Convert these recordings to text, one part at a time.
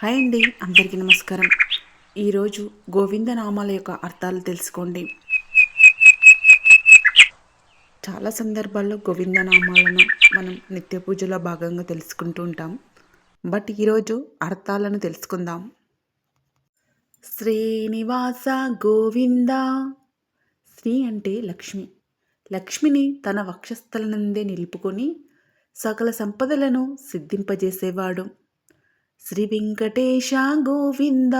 Hi అండి అందరికీ నమస్కారం. ఈరోజు గోవింద నామాల యొక్క అర్థాలు తెలుసుకోండి. చాలా సందర్భాల్లో గోవింద నామాలను మనం నిత్య పూజలో భాగంగా తెలుసుకుంటూ ఉంటాం. బట్ ఈరోజు అర్థాలను తెలుసుకుందాం. శ్రీనివాస గోవింద. శ్రీ అంటే లక్ష్మి. లక్ష్మిని తన వక్షస్థల నుందే నిలుపుకొని సకల సంపదలను సిద్ధింపజేసేవాడు. శ్రీ వెంకటేశ గోవింద.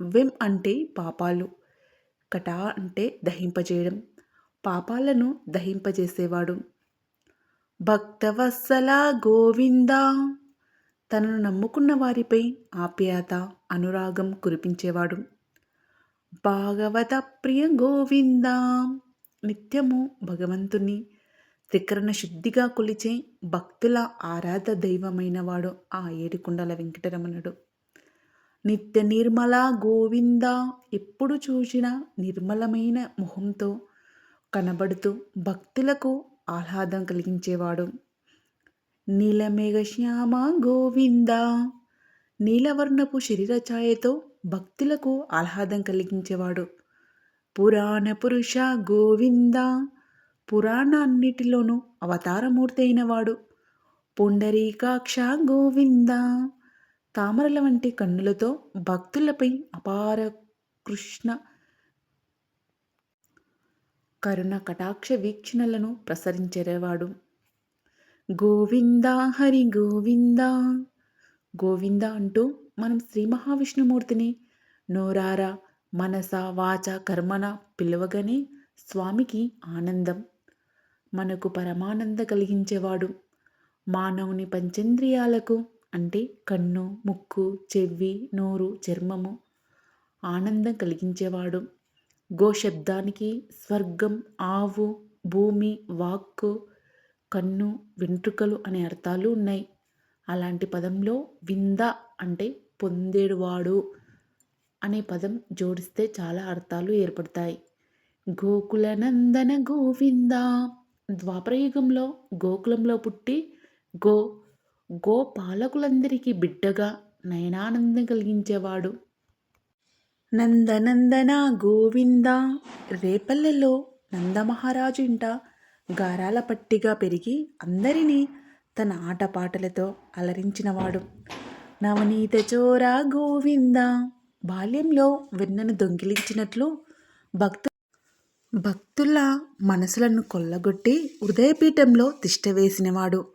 వెం అంటే పాపాలు కట అంటే దహింపజేయడం పాపాలను దహింపజేసేవాడు. భక్తవత్సల గోవింద. తనను నమ్ముకున్న వారిపై ఆప్యాయత అనురాగం కురిపించేవాడు. భాగవత ప్రియ గోవింద. నిత్యము భగవంతుని త్రికరణ శుద్ధిగా కొలిచే భక్తుల ఆరాధ దైవమైనవాడు ఆ ఏడుకుండల వెంకటరమణుడు. నిత్య నిర్మల గోవింద ఎప్పుడు చూసిన నిర్మలమైన ముఖంతో కనబడుతూ భక్తులకు ఆహ్లాదం కలిగించేవాడు. నీలమేఘ శ్యామ గోవింద నీలవర్ణపు శరీర ఛాయతో భక్తులకు ఆహ్లాదం కలిగించేవాడు. పురాణ పురుష గోవింద పురాణాన్నిటిలోనూ అవతారమూర్తి అయినవాడు. పుండరీకాక్ష గోవింద తామరల వంటి కన్నులతో భక్తులపై అపార కృష్ణ కరుణ కటాక్ష వీక్షణలను ప్రసరించేవాడు గోవింద హరి గోవింద. గోవింద అంటూ మనం శ్రీ మహావిష్ణుమూర్తిని నోరారా మనస వాచ కర్మన పిలవగానే స్వామికి ఆనందం. మనకు పరమానంద కలిగించేవాడు. మానవుని పంచేంద్రియాలకు అంటే కన్ను ముక్కు చెవి నోరు చర్మము ఆనందం కలిగించేవాడు. గో శబ్దానికి స్వర్గం ఆవు భూమి వాక్కు కన్ను వెంట్రుకలు అనే అర్థాలు ఉన్నాయి. అలాంటి పదంలో వింద అంటే పొందేడువాడు అనే పదం జోడిస్తే చాలా అర్థాలు ఏర్పడతాయి. గోకులనందన గోవిందా ద్వాపరయుగంలో గోకులంలో పుట్టి గో గో పాలకులందరికీ బిడ్డగా నయనానందం కలిగించేవాడు. నందనందన గోవింద రేపల్లెలో నందమహారాజు ఇంట గారాల పట్టిగా పెరిగి అందరినీ తన ఆటపాటలతో అలరించినవాడు. నవనీత చోరా గోవింద బాల్యంలో వెన్నను దొంగిలించినట్లు భక్తు భక్తుల మనసులను కొల్లగొట్టి హృదయపీఠంలో తిష్టవేసినవాడు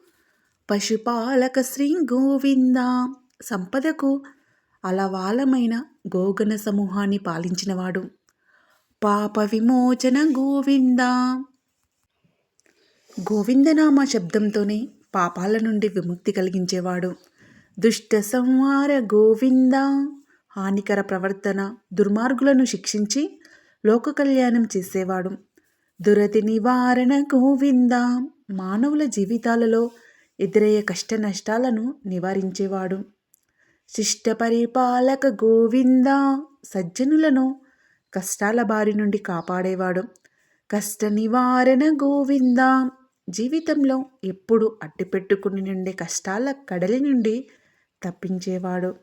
పశుపాలక శ్రీ గోవింద సంపదకు అలవాలమైన గోగణ సమూహాన్ని పాలించినవాడు. పాప విమోచన గోవింద. గోవిందనామ శబ్దంతోనే పాపాల నుండి విముక్తి కలిగించేవాడు. దుష్ట సంహార గోవింద హానికర ప్రవర్తన దుర్మార్గులను శిక్షించి లోక కళ్యాణం చేసేవాడు. దురతి నివారణ గోవింద. మానవుల జీవితాలలో ఎదురయ్యే కష్ట నష్టాలను నివారించేవాడు. శిష్ట పరిపాలక గోవింద సజ్జనులను కష్టాల బారి నుండి కాపాడేవాడు. కష్ట నివారణ గోవింద జీవితంలో ఎప్పుడు అడ్డుపెట్టుకుని నుండే కష్టాల కడలి నుండి తప్పించేవాడు.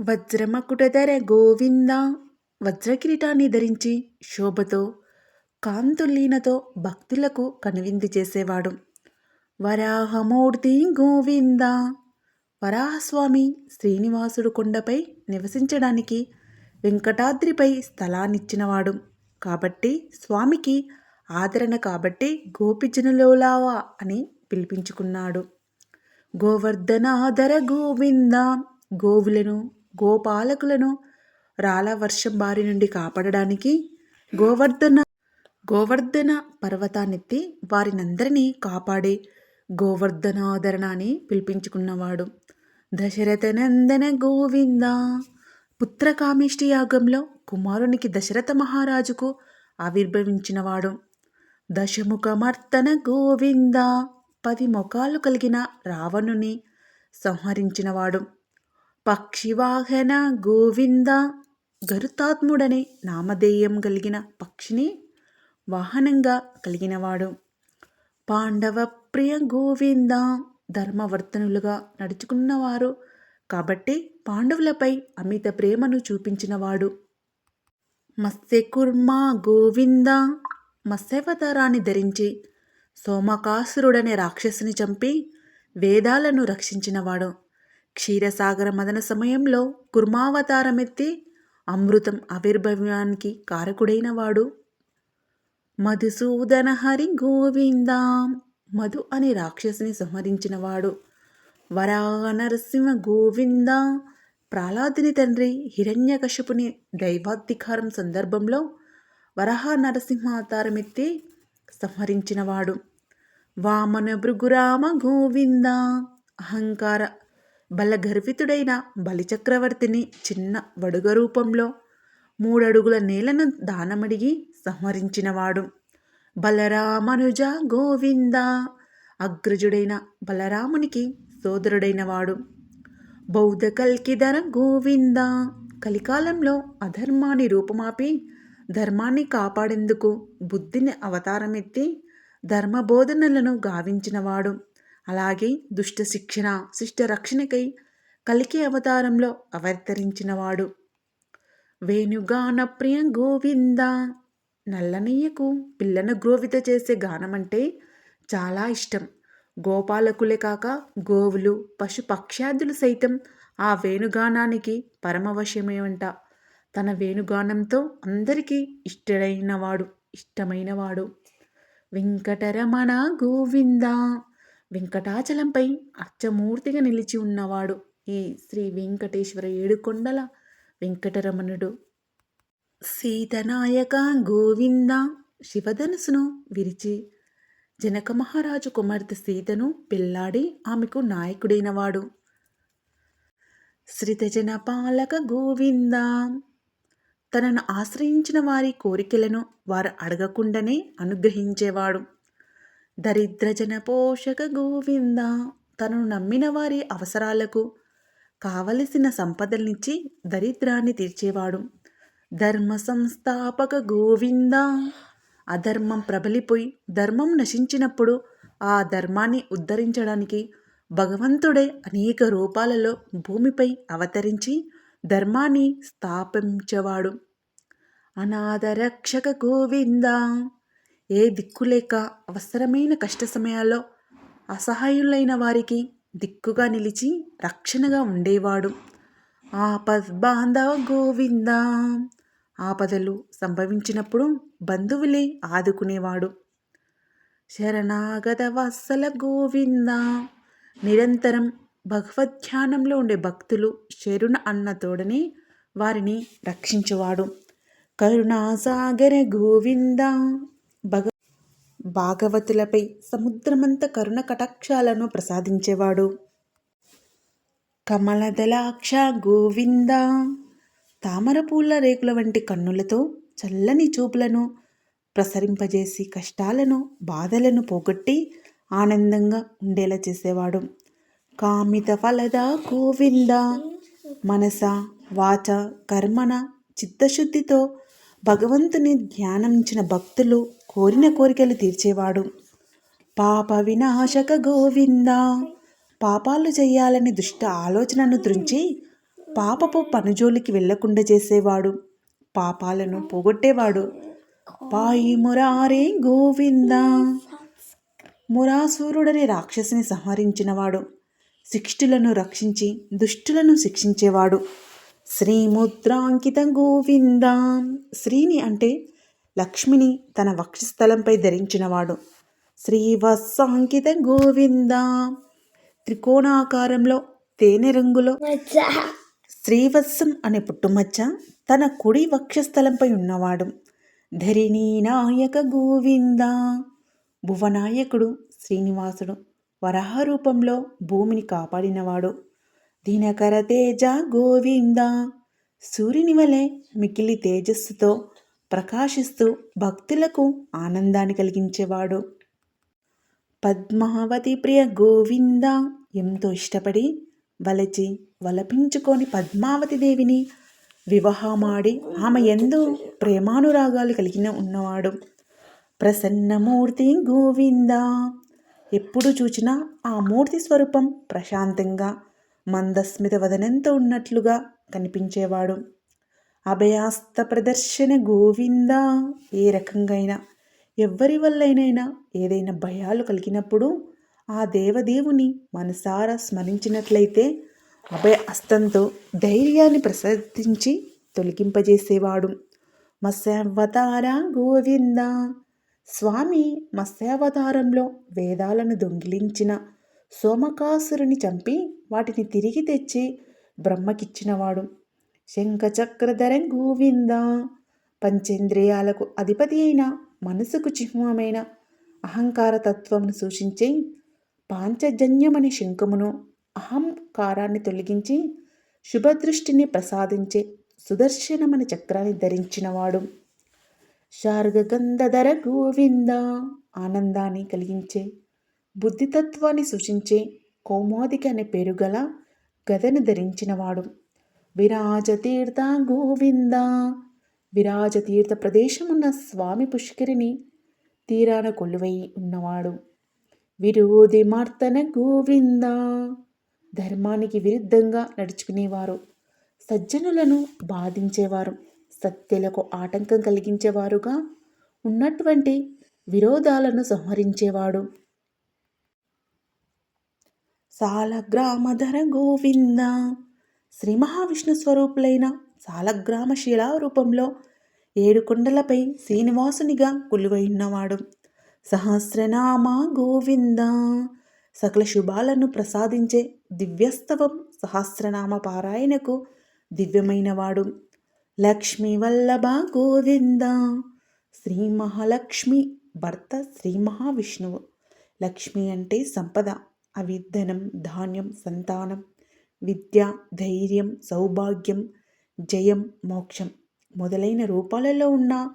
వజ్రమకుటధర గోవింద వజ్రకిరీటాన్ని ధరించి శోభతో కాంతులీనతో భక్తులకు కనువిందు చేసేవాడు. వరాహమూర్తి గోవింద. వరాహస్వామి శ్రీనివాసుడు కొండపై నివసించడానికి వెంకటాద్రిపై స్థలాన్నిచ్చినవాడు. కాబట్టి స్వామికి ఆదరణ కాబట్టి గోపిజనులోలావా అని పిలిపించుకున్నాడు. గోవర్ధనాధర గోవింద. గోవులను గోపాలకులను రాళ్ళ వర్షం బారి నుండి కాపాడడానికి గోవర్ధన గోవర్ధన పర్వతాన్నెత్తి వారినందరినీ కాపాడే గోవర్ధనాదరణ అని పిలిపించుకున్నవాడు. దశరథ నందన గోవింద. పుత్రకామిష్టి యాగంలో కుమారునికి దశరథ మహారాజుకు ఆవిర్భవించినవాడు. దశముఖమర్తన గోవింద. పది ముఖాలు కలిగిన రావణుని సంహరించినవాడు. పక్షివాహన గోవింద. గరుతాత్ముడనే నామధేయం కలిగిన పక్షిని వాహనంగా కలిగినవాడు. పాండవ ప్రియ గోవింద ధర్మవర్తనులుగా నడుచుకున్నవారు కాబట్టి పాండవులపై అమిత ప్రేమను చూపించినవాడు. మత్స్యకుర్మా గోవింద మత్స్యవతారాన్ని ధరించి సోమకాసురుడనే రాక్షసుని చంపి వేదాలను రక్షించినవాడు. క్షీరసాగర మదన సమయంలో కుర్మావతారమెత్తి అమృతం ఆవిర్భవ్యానికి కారకుడైనవాడు మధుసూదన హరి గోవిందాం. మధు అనే రాక్షసుని సంహరించినవాడు వరా నరసింహ గోవింద. ప్రహ్లాదుని తండ్రి హిరణ్యకశపుని దైవాధికారం సందర్భంలో వరహ నరసింహ అవతారమెత్తి సంహరించినవాడు వామన భృగురామ గోవింద. అహంకార బలగర్వితుడైన బలిచక్రవర్తిని చిన్న వడుగ రూపంలో మూడడుగుల నేలను దానమడిగి సంహరించినవాడు. బలరామనుజ గోవింద అగ్రజుడైన బలరామునికి సోదరుడైనవాడు. బౌద్ధ కల్కిధర గోవింద కలికాలంలో అధర్మాన్ని రూపమాపి ధర్మాన్ని కాపాడేందుకు బుద్ధిని అవతారమెత్తి ధర్మబోధనలను గావించినవాడు. అలాగే దుష్ట శిక్షణ శిష్ట రక్షణకై కలికి అవతారంలో అవతరించినవాడు. వేణుగాన ప్రియ గోవింద! నల్లనయ్యకు పిల్లను గ్రోవిత చేసే గానమంటే చాలా ఇష్టం. గోపాలకులే కాక గోవులు పశు సైతం ఆ వేణుగానానికి పరమవశమేవంట తన వేణుగానంతో అందరికీ ఇష్టమైనవాడు ఇష్టమైనవాడు. వెంకటరమణ గోవిందా! వెంకటాచలంపై అచ్చమూర్తిగా నిలిచి ఉన్నవాడు ఈ శ్రీ వెంకటేశ్వర ఏడుకొండల వెంకటరమణుడు. సీతనాయక గోవింద శివధనుసును విరిచి జనక మహారాజు కుమార్తె సీతను పెళ్ళాడి ఆమెకు నాయకుడైనవాడు. శ్రితజన పాలక గోవింద. తనను ఆశ్రయించిన వారి కోరికలను వారు అడగకుండానే అనుగ్రహించేవాడు. దరిద్రజన పోషక గోవింద. తనను నమ్మిన వారి అవసరాలకు కావలసిన సంపదలనిచ్చి దరిద్రాన్ని తీర్చేవాడు. ధర్మ సంస్థాపక గోవింద. అధర్మం ప్రబలిపోయి ధర్మం నశించినప్పుడు ఆ ధర్మాన్ని ఉద్ధరించడానికి భగవంతుడే అనేక రూపాలలో భూమిపై అవతరించి ధర్మాన్ని స్థాపించేవాడు. అనాథరక్షక గోవింద. ఏ దిక్కులేక అవసరమైన కష్ట సమయాల్లో అసహాయులైన వారికి దిక్కుగా నిలిచి రక్షణగా ఉండేవాడు. ఆపద్బాంధవ గోవింద! ఆపదలు సంభవించినప్పుడు బంధువులే ఆదుకునేవాడు. శరణాగత వత్సల గోవింద! నిరంతరం భగవద్ధ్యానంలో ఉండే భక్తులు శరుణ అన్న తోడని వారిని రక్షించేవాడు. కరుణాసాగర గోవింద! భగ భాగవతులపై సముద్రమంత కరుణ కటాక్షాలను ప్రసాదించేవాడు. కమలదలాక్ష గోవింద తామరపూల రేకుల వంటి కన్నులతో చల్లని చూపులను ప్రసరింపజేసి కష్టాలను బాధలను పోగొట్టి ఆనందంగా ఉండేలా చేసేవాడు. కామిత ఫలద గోవింద మనస వాచ కర్మణ చిత్తశుద్ధితో భగవంతుని ధ్యానించిన భక్తులు కోరిన కోరికలు తీర్చేవాడు. పాప వినాశక గోవింద పాపాలు చేయాలని దుష్ట ఆలోచనను త్రుంచి పాపపు పనుజోలికి వెళ్ళకుండా చేసేవాడు. పాపాలను పోగొట్టేవాడు. పాయి మురారే గోవింద. మురాసురుడనే రాక్షసిని సంహరించినవాడు. శిక్షులను రక్షించి దుష్టులను శిక్షించేవాడు. శ్రీముద్రాంకిత గోవింద. శ్రీని అంటే లక్ష్మిని తన వక్షస్థలంపై ధరించినవాడు. శ్రీవత్సాంకిత గోవింద! త్రికోణాకారంలో తేనె రంగులో శ్రీవత్సం అనే పుట్టుమచ్చ తన కుడి వక్షస్థలంపై ఉన్నవాడు. ధరిణీ నాయక గోవింద! భువనాయకుడు శ్రీనివాసుడు వరాహ రూపంలో భూమిని కాపాడినవాడు. దినకర తేజ గోవింద! సూర్యుని వలె మికిలి తేజస్సుతో ప్రకాశిస్తూ భక్తులకు ఆనందాన్ని కలిగించేవాడు. పద్మావతి ప్రియ గోవింద ఎంతో ఇష్టపడి వలచి వలపించుకొని పద్మావతి దేవిని వివాహమాడి ఆమె ఎందు ప్రేమానురాగాలు కలిగిన ఉన్నవాడు. ప్రసన్నమూర్తి గోవింద! ఎప్పుడు చూచినా ఆ మూర్తి స్వరూపం ప్రశాంతంగా మందస్మిత వదనంతో ఉన్నట్లుగా కనిపించేవాడు. అభయాస్త ప్రదర్శన గోవింద. ఏ రకంగా ఎవ్వరి వల్లైనైనా ఏదైనా భయాలు కలిగినప్పుడు ఆ దేవదేవుని మనసారా స్మరించినట్లయితే అభయ హస్తంతో ధైర్యాన్ని ప్రసాదించి తొలగింపజేసేవాడు. మత్స్యావతార గోవింద. స్వామి మత్స్యావతారంలో వేదాలను దొంగిలించిన సోమకాసురుని చంపి వాటిని తిరిగి తెచ్చి బ్రహ్మకిచ్చినవాడు. శంఖచక్రధర గోవింద. పంచేంద్రియాలకు అధిపతి అయిన మనసుకు చిహ్నమైన అహంకార తత్వమును సూచించే పాంచజన్యమని శంఖమును అహంకారాన్ని తొలగించి శుభదృష్టిని ప్రసాదించే సుదర్శనమని చక్రాన్ని ధరించినవాడు. శార్గగంధధర గోవింద ఆనందాన్ని కలిగించే బుద్ధితత్వాన్ని సూచించే కౌమోదిక అనే పేరు గల గదను ధరించినవాడు. విరాజతీర్థ గోవింద. విరాజతీర్థ ప్రదేశమున్న స్వామి పుష్కరిని తీరాన కొలువై ఉన్నవాడు. విరోధి మార్తన గోవింద. ధర్మానికి విరుద్ధంగా నడుచుకునేవారు. సజ్జనులను బాధించేవారు. సత్యలకు ఆటంకం కలిగించేవారుగా ఉన్నటువంటి విరోధాలను సంహరించేవాడు. సాలగ్రామధర గోవింద. శ్రీ మహావిష్ణు స్వరూపులైన సాలగ్రామ శిలా రూపంలో ఏడు కొండలపై శ్రీనివాసునిగా ఉన్నవాడు. సహస్రనామా గోవింద. సకల శుభాలను ప్రసాదించే దివ్యస్తవం సహస్రనామ పారాయణకు దివ్యమైనవాడు. లక్ష్మీ వల్లభ గోవింద. శ్రీ మహాలక్ష్మి భర్త శ్రీ మహావిష్ణువు. లక్ష్మి అంటే సంపద అవి ధనం ధాన్యం సంతానం. విద్య ధైర్యం సౌభాగ్యం జయం మోక్షం మొదలైన రూపాలలో ఉన్న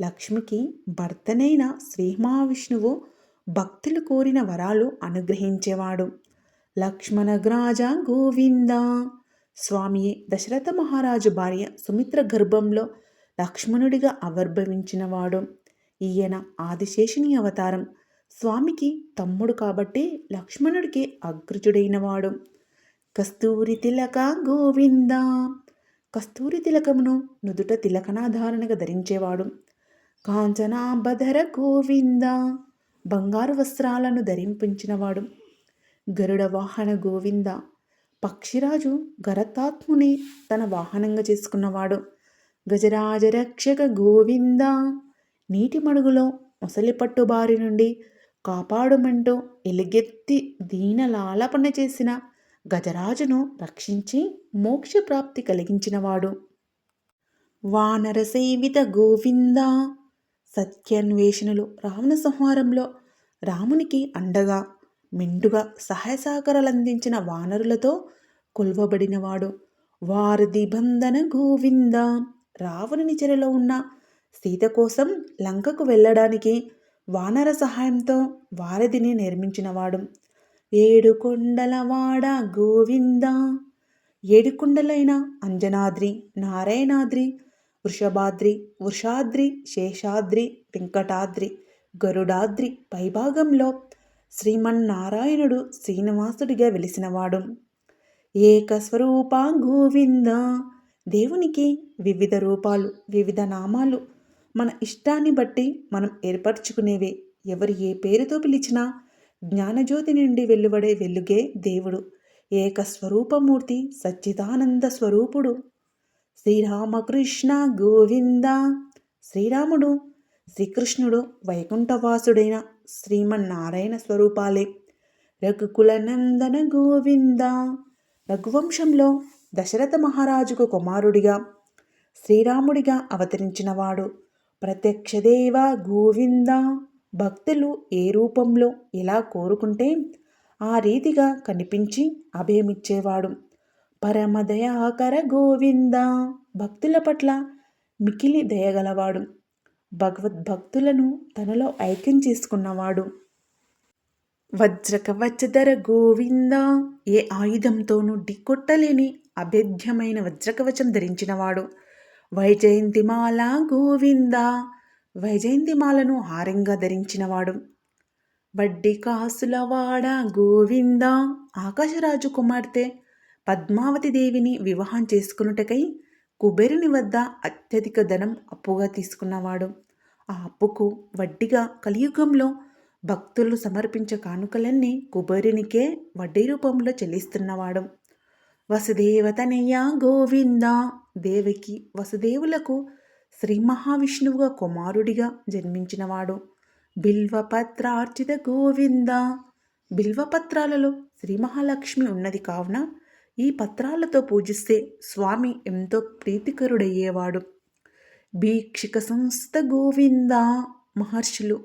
లక్ష్మికి భర్తనైన శ్రీ మహావిష్ణువు భక్తులు కోరిన వరాలు అనుగ్రహించేవాడు. లక్ష్మణగ్రాజ గోవింద స్వామియే దశరథ మహారాజు భార్య సుమిత్ర గర్భంలో లక్ష్మణుడిగా ఆవిర్భవించినవాడు. ఈయన ఆదిశేషుని అవతారం. స్వామికి తమ్ముడు కాబట్టి లక్ష్మణుడికి అగ్రజుడైనవాడు కస్తూరి తిలక గోవింద. కస్తూరి తిలకమును నుదుట తిలకనాధారణగా ధరించేవాడు. కాంచనాభధర గోవింద. బంగారు వస్త్రాలను ధరింపించినవాడు. గరుడ వాహన గోవింద. పక్షిరాజు గరతాత్ముని తన వాహనంగా చేసుకున్నవాడు. గజరాజ రక్షక గోవింద. నీటి మడుగులో మొసలి బారి నుండి కాపాడుమంటూ ఎలుగెత్తి దీనలాలపన చేసిన గజరాజును రక్షించి మోక్షప్రాప్తి కలిగించినవాడు. వానరసేవిత గోవింద సత్యాన్వేషణలు రావణ సంహారంలో రామునికి అండగా మెండుగా సహాయ సహకారాలు అందించిన వానరులతో కొల్వబడినవాడు. వారధి బంధన గోవింద రావణుని చెరలో ఉన్న సీత కోసం లంకకు వెళ్ళడానికి వానర సహాయంతో వారధిని నిర్మించినవాడు. ఏడు కొండలవాడ గోవింద. ఏడుకొండలైన అంజనాద్రి నారాయణాద్రి వృషభాద్రి వృషాద్రి శేషాద్రి వెంకటాద్రి గరుడాద్రి పైభాగంలో శ్రీమన్నారాయణుడు శ్రీనివాసుడిగా వెలిసినవాడు. ఏకస్వరూప గోవింద. దేవునికి వివిధ రూపాలు వివిధ నామాలు మన ఇష్టాన్ని బట్టి మనం ఏర్పరచుకునేవే. ఎవరు ఏ పేరుతో పిలిచినా జ్ఞానజ్యోతి నుండి వెలువడే వెలుగే దేవుడు. ఏకస్వరూపమూర్తి సచ్చిదానంద స్వరూపుడు. శ్రీరామకృష్ణ గోవింద. శ్రీరాముడు శ్రీకృష్ణుడు వైకుంఠవాసుడైన శ్రీమన్నారాయణ స్వరూపాలే. రఘుకులనందన గోవింద. రఘువంశంలో దశరథ మహారాజుకు కుమారుడిగా శ్రీరాముడిగా అవతరించినవాడు ప్రత్యక్షదేవ గోవింద. భక్తులు ఏ రూపంలో ఎలా కోరుకుంటే ఆ రీతిగా కనిపించి అభయమిచ్చేవాడు. పరమదయాకర గోవింద భక్తుల పట్ల మికిలి దయగలవాడు. భగవద్భక్తులను తనలో ఐక్యం చేసుకున్నవాడు. వజ్రకవచధర గోవింద ఏ ఆయుధంతోనూ ఢీకొట్టలేని అభేద్యమైన వజ్రకవచం ధరించినవాడు. వైజయంతిమాల గోవింద వైజయంతిమాలను హారంగా ధరించినవాడు. బడ్డి కాసులవాడ గోవింద. ఆకాశరాజు కుమార్తె పద్మావతి దేవిని వివాహం చేసుకున్నటకై కుబేరుని వద్ద అత్యధిక ధనం అప్పుగా తీసుకున్నవాడు. ఆ అప్పుకు వడ్డీగా కలియుగంలో భక్తులు సమర్పించే కానుకలన్నీ కుబేరునికే వడ్డీ రూపంలో చెల్లిస్తున్నవాడు. వసుదేవతనయ్య గోవింద. దేవికి వసుదేవులకు శ్రీ మహావిష్ణువుగా కుమారుడిగా జన్మించినవాడు. బిల్వపత్రార్చిత గోవింద. బిల్వపత్రాలలో శ్రీ మహాలక్ష్మి ఉన్నది కావున ఈ పత్రాలతో పూజిస్తే స్వామి ఎంతో ప్రీతికరుడయ్యేవాడు. భీక్షిక సంస్థ గోవింద. మహర్షులు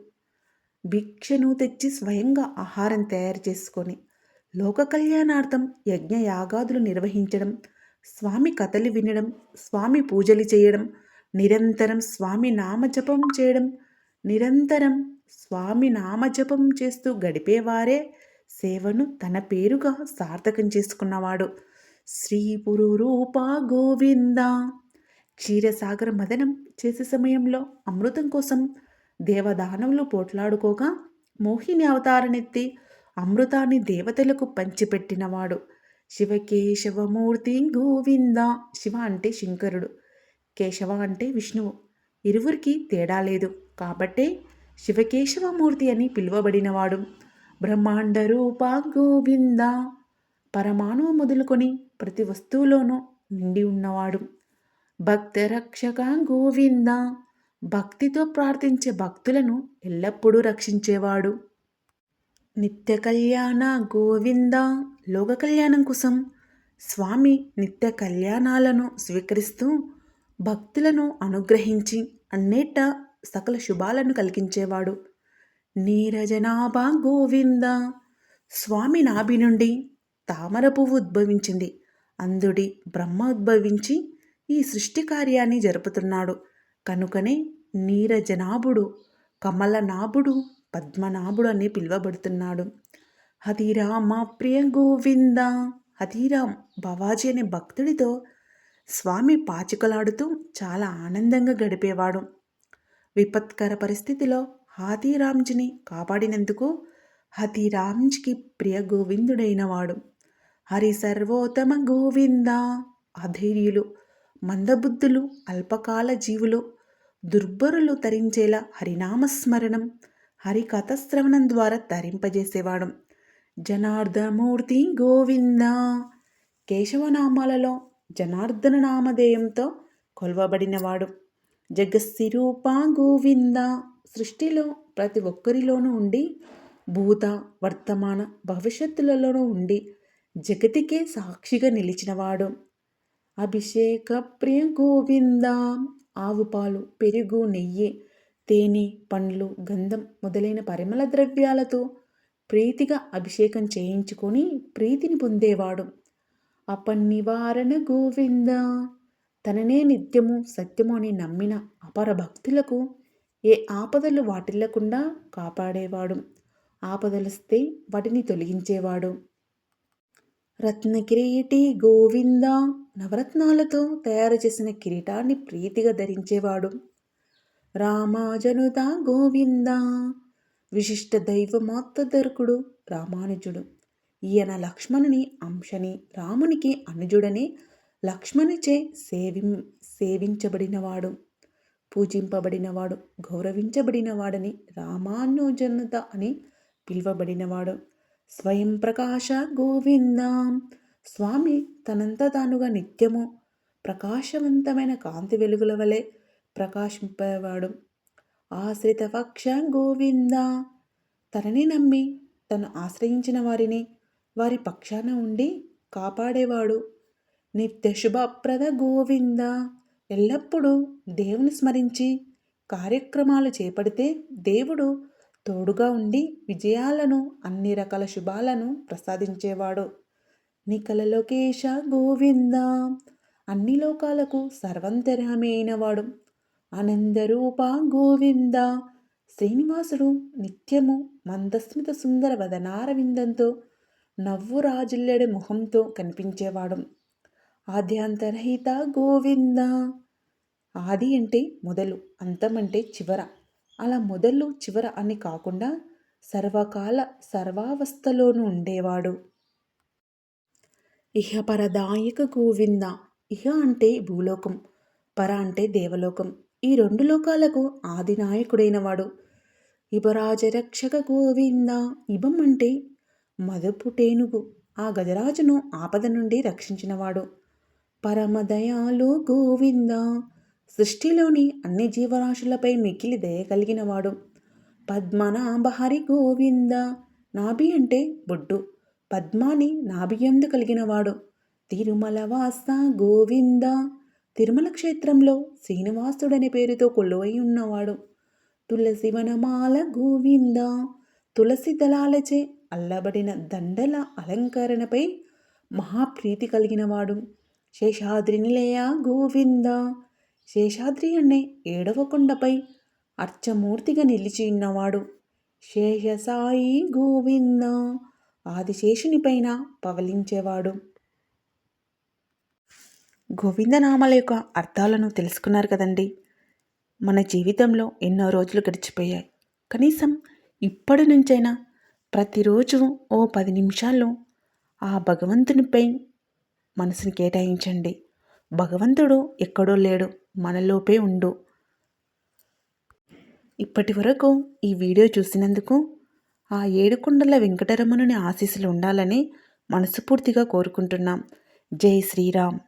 భిక్షను తెచ్చి స్వయంగా ఆహారం తయారు చేసుకొని లోక కళ్యాణార్థం యజ్ఞ యాగాదులు నిర్వహించడం స్వామి కథలు వినడం స్వామి పూజలు చేయడం నిరంతరం స్వామి నామజపం చేయడం నిరంతరం స్వామి నామజపం చేస్తూ గడిపేవారే సేవను తన పేరుగా సార్థకం చేసుకున్నవాడు. శ్రీ పురురూప గోవింద. క్షీరసాగర మదనం చేసే సమయంలో అమృతం కోసం దేవదానవులు పోట్లాడుకోగా మోహిని అవతారనెత్తి అమృతాన్ని దేవతలకు పంచిపెట్టినవాడు. శివకేశవమూర్తి గోవింద. శివ అంటే శంకరుడు. కేశవ అంటే విష్ణువు. ఇరువురికి తేడా లేదు. కాబట్టే శివకేశవమూర్తి అని పిలువబడినవాడు. బ్రహ్మాండ రూప గోవింద. పరమాణువు మొదలుకొని ప్రతి వస్తువులోనూ నిండి ఉన్నవాడు. భక్త రక్షక గోవింద. భక్తితో ప్రార్థించే భక్తులను ఎల్లప్పుడూ రక్షించేవాడు. నిత్య కళ్యాణ గోవింద. లోక కళ్యాణం కోసం స్వామి నిత్య కళ్యాణాలను స్వీకరిస్తూ భక్తులను అనుగ్రహించి అన్నేట సకల శుభాలను కలిగించేవాడు. నీరజనాభా గోవింద. స్వామి నాభి నుండి తామర పువ్వు ఉద్భవించింది. అందుడి బ్రహ్మ ఉద్భవించి ఈ సృష్టి కార్యాన్ని జరుపుతున్నాడు. కనుకనే నీరజనాభుడు కమలనాభుడు పద్మనాభుడు అని పిలువబడుతున్నాడు. హతిరామ ప్రియ గోవింద. హతిరామ్ బావాజీ అనే భక్తుడితో స్వామి పాచికలాడుతూ చాలా ఆనందంగా గడిపేవాడు. విపత్కర పరిస్థితిలో హాతీరామ్జీని కాపాడినందుకు హతిరామ్జీకి ప్రియ గోవిందుడైనవాడు హరి సర్వోత్తమ గోవింద! అధైర్యులు మందబుద్ధులు అల్పకాల జీవులు దుర్భరులు తరించేలా హరినామస్మరణం హరికథశ్రవణం ద్వారా తరింపజేసేవాడు. జనార్దమూర్తి గోవింద! కేశవనామాలలో జనార్దన నామధేయంతో కొలవబడినవాడు. జగస్సిరూప గోవింద సృష్టిలో ప్రతి ఒక్కరిలోనూ ఉండి భూత వర్తమాన భవిష్యత్తులలోనూ ఉండి జగతికే సాక్షిగా నిలిచినవాడు. అభిషేక ప్రియ గోవింద ఆవు పాలు పెరుగు నెయ్యి తేనె పండ్లు గంధం మొదలైన పరిమళ ద్రవ్యాలతో ప్రీతిగా అభిషేకం చేయించుకొని ప్రీతిని పొందేవాడు. అపన్నివారణ గోవింద. తననే నిత్యము సత్యము అని నమ్మిన అపర భక్తులకు ఏ ఆపదలు వాటిల్లకుండా కాపాడేవాడు. ఆపదలుస్తే వాటిని తొలగించేవాడు. రత్న కిరీటి గోవింద నవరత్నాలతో తయారు చేసిన కిరీటాన్ని ప్రీతిగా ధరించేవాడు. రామాజనుత గోవింద. విశిష్ట దైవమాత్తదర్కుడు రామానుజుడు. ఈయన లక్ష్మణుని అంశని రామునికి అనుజుడని లక్ష్మణుచే సేవి సేవించబడినవాడు పూజింపబడినవాడు గౌరవించబడినవాడని రామానుజనుత అని పిలువబడినవాడు. స్వయం ప్రకాశ గోవిందాం. స్వామి తనంత తానుగా నిత్యము ప్రకాశవంతమైన కాంతి వెలుగుల వలె ప్రకాశింపేవాడు. ఆశ్రిత పక్ష గోవింద. తనని నమ్మి తను ఆశ్రయించిన వారిని వారి పక్షాన ఉండి కాపాడేవాడు. నిత్య శుభప్రద గోవింద. ఎల్లప్పుడూ దేవుని స్మరించి కార్యక్రమాలు చేపడితే దేవుడు తోడుగా ఉండి విజయాలను అన్ని రకాల శుభాలను ప్రసాదించేవాడు. నికల లోకేశ గోవింద. అన్ని లోకాలకు సర్వంతరమైన వాడు ఆనందరూప గోవింద. శ్రీనివాసుడు నిత్యము మందస్మిత సుందర వదనారవిందంతో నవ్వు రాజుల్లెడ ముఖంతో కనిపించేవాడు. ఆద్యాంతరహిత గోవింద. ఆది అంటే మొదలు అంతం అంటే చివర. అలా మొదలు చివర అని కాకుండా సర్వకాల సర్వావస్థలోనూ ఉండేవాడు. ఇహ పరదాయక గోవింద. ఇహ అంటే భూలోకం పర అంటే దేవలోకం. ఈ రెండు లోకాలకు ఆది నాయకుడైన వాడు ఇబరాజరక్షక గోవింద. ఇబం అంటే మదపు టేనుగు ఆ గజరాజును ఆపద నుండి రక్షించినవాడు. పరమదయాలు గోవింద. సృష్టిలోని అన్ని జీవరాశులపై మిక్కిలి దయ కలిగినవాడు. పద్మనాభహరి గోవింద. నాభి అంటే బొడ్డు. పద్మాని నాభియందు కలిగినవాడు. తిరుమల వాస గోవింద. తిరుమల క్షేత్రంలో శ్రీనివాసుడనే పేరుతో కొలువై ఉన్నవాడు. తులసి వనమాల గోవింద. తులసి దళాలచే అల్లబడిన దండల అలంకరణపై మహాప్రీతి కలిగినవాడు. శేషాద్రినిలయ గోవింద. శేషాద్రి అనే ఏడవ కొండపై అర్చమూర్తిగా నిలిచి ఉన్నవాడు. శేషసాయి గోవింద. ఆదిశేషునిపైన పవలించేవాడు. గోవిందనామాల యొక్క అర్థాలను తెలుసుకున్నారు కదండి. మన జీవితంలో ఎన్నో రోజులు గడిచిపోయాయి. కనీసం ఇప్పటి నుంచైనా ప్రతిరోజు ఓ పది నిమిషాల్లో ఆ భగవంతునిపై మనసుని కేటాయించండి. భగవంతుడు ఎక్కడో లేడు మనలోపే ఉండు. ఇప్పటి వరకు ఈ వీడియో చూసినందుకు ఆ ఏడుకొండల వెంకటరమణుని ఆశీస్సులు ఉండాలని మనస్ఫూర్తిగా కోరుకుంటున్నాం. జై శ్రీరామ్.